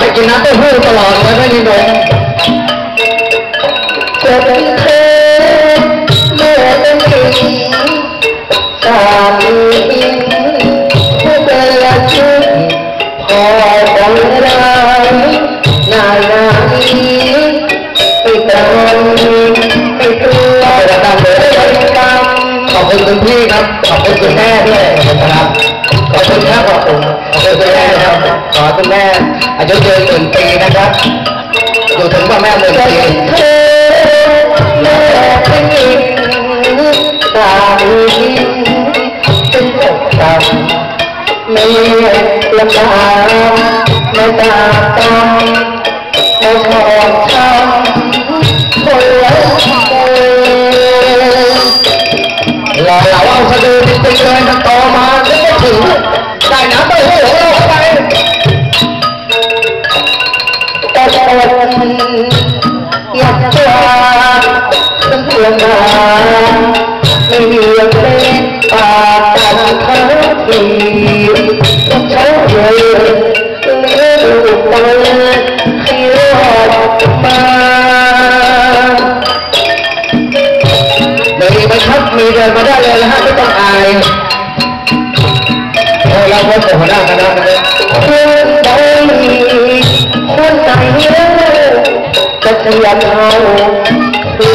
ไปกินน้ำเต้าหู้ตลอดเลยไม่มีนมจะเป็นเธอเมื่อเป็นสิ่งสามีผู้เป็นชุดพอดังไรนานาอีไปตามไปตัวไปตามเลยไปตามขอบคุณคุณพี่ครับ ขอบคุณคุณแม่ด้วยนะครับ ขอบคุณครับขอบคุณขอบคุณคุณแม่ ขอคุณแม่อายุยืนหนึ่งปีนะครับอยู่ถึงว่าแม่หนึ่งปีเป็นเธอเมื่อเป็นสิ่งสามีเป็นตกต่ำไม่ลำบากไม่ตาตามไม่ชอบทำคนละคนรอเราเอาสะดือจริงๆเลยนโตมาไม่ได้ถึงได้น้ำเต้าหู้ขอเราเข้าไปแต่คนอยากจะต้องลำบากไม่มีเงินเป็นปากตันเขาดีเขาเลยเลี้ยงลูกมาให้รอดมามีไหมครับมีเดินมาได้เลง เราพบกับหัวหน้าคณะนะครับ จะเสียเขาคื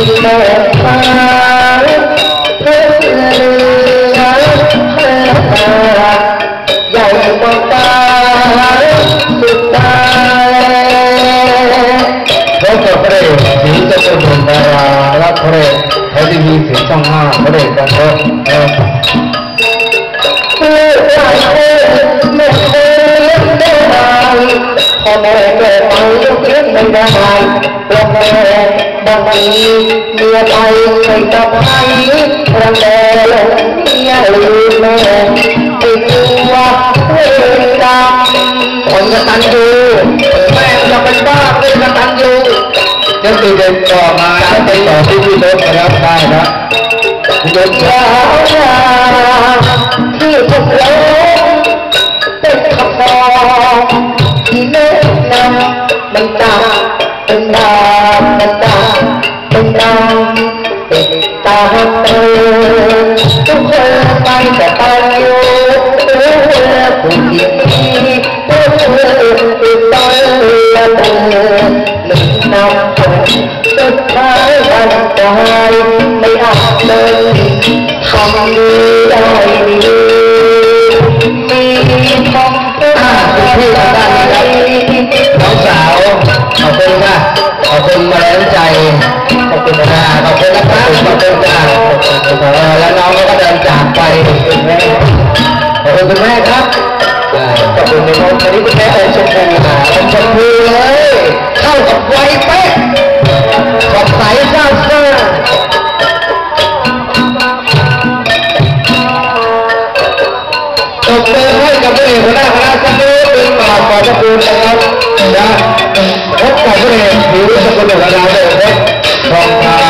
กิดมาเลี้ยงไม่ได้พ่อแม่บางทีเมียไปไม่กลับให้รังแกหลงเมียลืมแม่ติดตัวเวรกรรมคนกตันยูแม่จะเป็นบ้าเป็นกตันยูยังตีเด็กต่อมาไปต่อที่พี่รถนะครับได้นะพี่รถยาวที่ผมร้องเป็นคำบอกที่แนะนำมันตาเป็นดาวนตามเนดาวเป็นตาเตือ បន្តបន្តបន្តបន្តបន្តទៅទុកបាយកតើយោទៅពុញទៅទៅទៅទៅមិនណាប់ទៅថាបានតែមិនអត់ទៅខំលើដល់នេះ ขอบคุณคุณแม่ครับ ขอบคุณในน้องคนนี้คุณแม่เป็นชมพูนะเป็นชมพูเลย เข้ากับไวเป๊ะสดใสซาซ่าตบมือให้กับพระเอกหัวหน้าคณะสักนิดหนึ่งบาขอบพระคุณนะครับนะพบกับพระเอกผิวสกุลของเราเลยครับทองครับ